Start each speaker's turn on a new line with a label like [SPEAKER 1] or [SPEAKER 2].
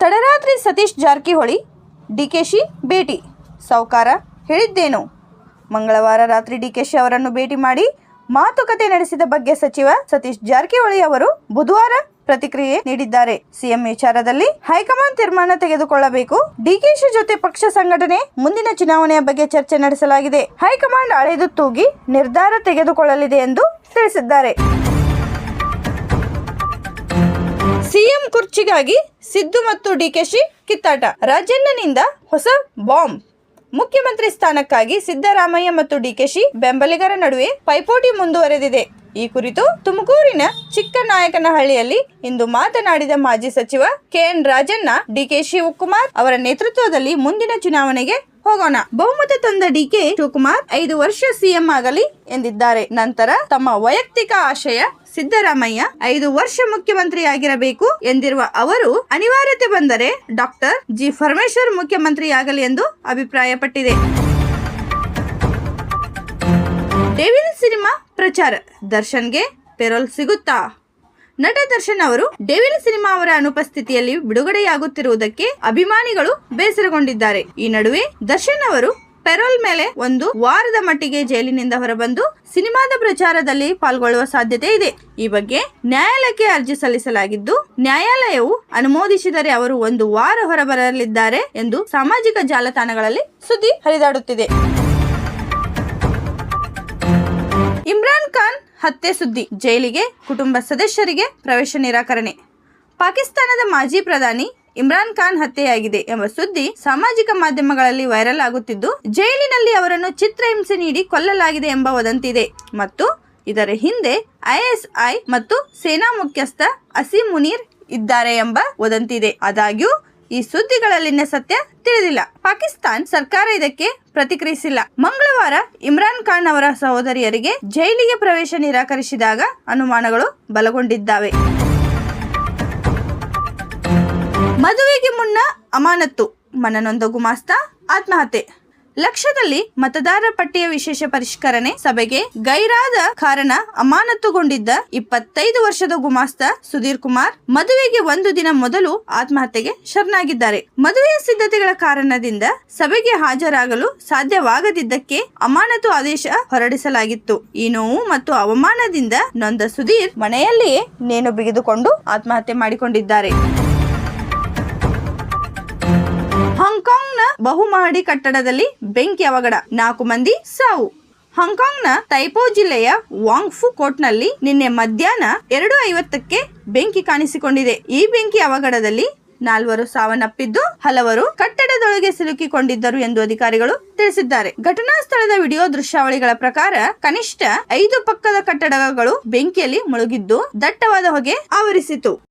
[SPEAKER 1] ತಡರಾತ್ರಿ ಸತೀಶ್ ಜಾರಕಿಹೊಳಿ, ಡಿಕೆಶಿ ಭೇಟಿ. ಸಾವುಕಾರ ಹೇಳಿದ್ದೇನು. ಮಂಗಳವಾರ ರಾತ್ರಿ ಡಿಕೆಶಿ ಅವರನ್ನು ಭೇಟಿ ಮಾಡಿ ಮಾತುಕತೆ ನಡೆಸಿದ ಬಗ್ಗೆ ಸಚಿವ ಸತೀಶ್ ಜಾರಕಿಹೊಳಿ ಅವರು ಬುಧವಾರ ಪ್ರತಿಕ್ರಿಯೆ ನೀಡಿದ್ದಾರೆ. ಸಿಎಂ ವಿಚಾರದಲ್ಲಿ ಹೈಕಮಾಂಡ್ ತೀರ್ಮಾನ ತೆಗೆದುಕೊಳ್ಳಬೇಕು. ಡಿಕೆಶಿ ಜೊತೆ ಪಕ್ಷ ಸಂಘಟನೆ ಮುಂದಿನ ಚುನಾವಣೆಯ ಬಗ್ಗೆ ಚರ್ಚೆ ನಡೆಸಲಾಗಿದೆ. ಹೈಕಮಾಂಡ್ ಅಳೆದು ತೂಗಿ ನಿರ್ಧಾರ ತೆಗೆದುಕೊಳ್ಳಲಿದೆ ಎಂದು ತಿಳಿಸಿದ್ದಾರೆ. ಸಿಎಂ ಕುರ್ಚಿಗಾಗಿ ಸಿದ್ದು ಮತ್ತು ಡಿಕೆಶಿ ಕಿತ್ತಾಟ. ರಾಜಣ್ಣನಿಂದ ಹೊಸ ಬಾಂಬ್. ಮುಖ್ಯಮಂತ್ರಿ ಸ್ಥಾನಕ್ಕಾಗಿ ಸಿದ್ದರಾಮಯ್ಯ ಮತ್ತು ಡಿಕೆಶಿ ಬೆಂಬಲಿಗರ ನಡುವೆ ಪೈಪೋಟಿ ಮುಂದುವರೆದಿದೆ. ಈ ಕುರಿತು ತುಮಕೂರಿನ ಚಿಕ್ಕನಾಯಕನಹಳ್ಳಿಯಲ್ಲಿ ಇಂದು ಮಾತನಾಡಿದ ಮಾಜಿ ಸಚಿವ ಕೆಎನ್ ರಾಜಣ್ಣ, ಡಿಕೆ ಶಿವಕುಮಾರ್ ಅವರ ನೇತೃತ್ವದಲ್ಲಿ ಮುಂದಿನ ಚುನಾವಣೆಗೆ ಹೋಗೋಣ. ಬಹುಮತ ತಂದ ಡಿಕೆ ಶಿವಕುಮಾರ್ ಐದು ವರ್ಷ ಸಿಎಂ ಆಗಲಿ ಎಂದಿದ್ದಾರೆ. ನಂತರ ತಮ್ಮ ವೈಯಕ್ತಿಕ ಆಶಯ ಸಿದ್ದರಾಮಯ್ಯ ಐದು ವರ್ಷ ಮುಖ್ಯಮಂತ್ರಿಯಾಗಿರಬೇಕು ಎಂದಿರುವ ಅವರು ಅನಿವಾರ್ಯತೆ ಬಂದರೆ ಡಾಕ್ಟರ್ ಜಿ ಪರಮೇಶ್ವರ್ ಮುಖ್ಯಮಂತ್ರಿಯಾಗಲಿ ಎಂದು ಅಭಿಪ್ರಾಯಪಟ್ಟಿದೆ. ಡೆವಿಲ್ ಸಿನಿಮಾ ಪ್ರಚಾರ, ದರ್ಶನ್ಗೆ ಪೆರೋಲ್ ಸಿಗುತ್ತಾ? ನಟ ದರ್ಶನ್ ಅವರು ಡೆವಿಲ್ ಸಿನಿಮಾ ಅವರ ಅನುಪಸ್ಥಿತಿಯಲ್ಲಿ ಬಿಡುಗಡೆಯಾಗುತ್ತಿರುವುದಕ್ಕೆ ಅಭಿಮಾನಿಗಳು ಬೇಸರಗೊಂಡಿದ್ದಾರೆ. ಈ ನಡುವೆ ದರ್ಶನ್ ಅವರು ಪೆರೋಲ್ ಮೇಲೆ ಒಂದು ವಾರದ ಮಟ್ಟಿಗೆ ಜೈಲಿನಿಂದ ಹೊರಬಂದು ಸಿನಿಮಾದ ಪ್ರಚಾರದಲ್ಲಿ ಪಾಲ್ಗೊಳ್ಳುವ ಸಾಧ್ಯತೆ ಇದೆ. ಈ ಬಗ್ಗೆ ನ್ಯಾಯಾಲಯಕ್ಕೆ ಅರ್ಜಿ ಸಲ್ಲಿಸಲಾಗಿದ್ದು, ನ್ಯಾಯಾಲಯವು ಅನುಮೋದಿಸಿದರೆ ಅವರು ಒಂದು ವಾರ ಹೊರಬರಲಿದ್ದಾರೆ ಎಂದು ಸಾಮಾಜಿಕ ಜಾಲತಾಣಗಳಲ್ಲಿ ಸುದ್ದಿ ಹರಿದಾಡುತ್ತಿದೆ. ಇಮ್ರಾನ್ ಖಾನ್ ಹತ್ಯೆ ಸುದ್ದಿ, ಜೈಲಿಗೆ ಕುಟುಂಬ ಸದಸ್ಯರಿಗೆ ಪ್ರವೇಶ ನಿರಾಕರಣೆ. ಪಾಕಿಸ್ತಾನದ ಮಾಜಿ ಪ್ರಧಾನಿ ಇಮ್ರಾನ್ ಖಾನ್ ಹತ್ಯೆಯಾಗಿದೆ ಎಂಬ ಸುದ್ದಿ ಸಾಮಾಜಿಕ ಮಾಧ್ಯಮಗಳಲ್ಲಿ ವೈರಲ್ ಆಗುತ್ತಿದ್ದು, ಜೈಲಿನಲ್ಲಿ ಅವರನ್ನು ಚಿತ್ರಹಿಂಸೆ ನೀಡಿ ಕೊಲ್ಲಲಾಗಿದೆ ಎಂಬ ವದಂತಿ ಇದೆ ಮತ್ತು ಇದರ ಹಿಂದೆ ಐಎಸ್ಐ ಮತ್ತು ಸೇನಾ ಮುಖ್ಯಸ್ಥ ಅಸೀಂ ಮುನೀರ್ ಇದ್ದಾರೆ ಎಂಬ ವದಂತಿ ಇದೆ ಆದಾಗ್ಯೂ, ಈ ಸುದ್ದಿಗಳಲ್ಲಿನ ಸತ್ಯ ತಿಳಿದಿಲ್ಲ. ಪಾಕಿಸ್ತಾನ್ ಸರ್ಕಾರ ಇದಕ್ಕೆ ಪ್ರತಿಕ್ರಿಯಿಸಿಲ್ಲ. ಮಂಗಳವಾರ ಇಮ್ರಾನ್ ಖಾನ್ ಅವರ ಸಹೋದರಿಯರಿಗೆ ಜೈಲಿಗೆ ಪ್ರವೇಶ ನಿರಾಕರಿಸಿದಾಗ ಅನುಮಾನಗಳು ಬಲಗೊಂಡಿದ್ದಾವೆ. ಮದುವೆಗೆ ಮುನ್ನ ಅಮಾನತ್ತು, ಮನನೊಂದ ಗುಮಾಸ್ತ, ಆತ್ಮಹತ್ಯೆ. ಲಕ್ಷ್ಯದಲ್ಲಿ ಮತದಾರ ಪಟ್ಟಿಯ ವಿಶೇಷ ಪರಿಷ್ಕರಣೆ ಸಭೆಗೆ ಗೈರಾದ ಕಾರಣ ಅಮಾನತುಗೊಂಡಿದ್ದ ಇಪ್ಪತ್ತೈದು ವರ್ಷದ ಗುಮಾಸ್ತ ಸುಧೀರ್ ಕುಮಾರ್ ಮದುವೆಗೆ ಒಂದು ದಿನ ಮೊದಲು ಆತ್ಮಹತ್ಯೆಗೆ ಶರಣಾಗಿದ್ದಾರೆ. ಮದುವೆಯ ಸಿದ್ಧತೆಗಳ ಕಾರಣದಿಂದ ಸಭೆಗೆ ಹಾಜರಾಗಲು ಸಾಧ್ಯವಾಗದಿದ್ದಕ್ಕೆ ಅಮಾನತು ಆದೇಶ ಹೊರಡಿಸಲಾಗಿತ್ತು. ಈ ನೋವು ಮತ್ತು ಅವಮಾನದಿಂದ ನೊಂದ ಸುಧೀರ್ ಮನೆಯಲ್ಲಿಯೇ ನೇಣು ಬಿಗಿದುಕೊಂಡು ಆತ್ಮಹತ್ಯೆ ಮಾಡಿಕೊಂಡಿದ್ದಾರೆ. ಹಾಂಗ್ಕಾಂಗ್ನ ಬಹುಮಹಡಿ ಕಟ್ಟಡದಲ್ಲಿ ಬೆಂಕಿ ಅವಘಡ. ನಾಲ್ಕು ಮಂದಿ ಸಾವು. ಹಾಂಗ್ಕಾಂಗ್ನ ತೈಪೋ ಜಿಲ್ಲೆಯ ವಾಂಗ್ಫು ಕೋರ್ಟ್ನಲ್ಲಿ ನಿನ್ನೆ ಮಧ್ಯಾಹ್ನ ಎರಡು ಐವತ್ತಕ್ಕೆ ಬೆಂಕಿ ಕಾಣಿಸಿಕೊಂಡಿದೆ. ಈ ಬೆಂಕಿ ಅವಘಡದಲ್ಲಿ ನಾಲ್ವರು ಸಾವನ್ನಪ್ಪಿದ್ದು ಹಲವರು ಕಟ್ಟಡದೊಳಗೆ ಸಿಲುಕಿಕೊಂಡಿದ್ದರು ಎಂದು ಅಧಿಕಾರಿಗಳು ತಿಳಿಸಿದ್ದಾರೆ. ಘಟನಾ ಸ್ಥಳದ ವಿಡಿಯೋ ದೃಶ್ಯಾವಳಿಗಳ ಪ್ರಕಾರ ಕನಿಷ್ಠ ಐದು ಪಕ್ಕದ ಕಟ್ಟಡಗಳು ಬೆಂಕಿಯಲ್ಲಿ ಮುಳುಗಿದ್ದು ದಟ್ಟವಾದ ಹೊಗೆ ಆವರಿಸಿತು.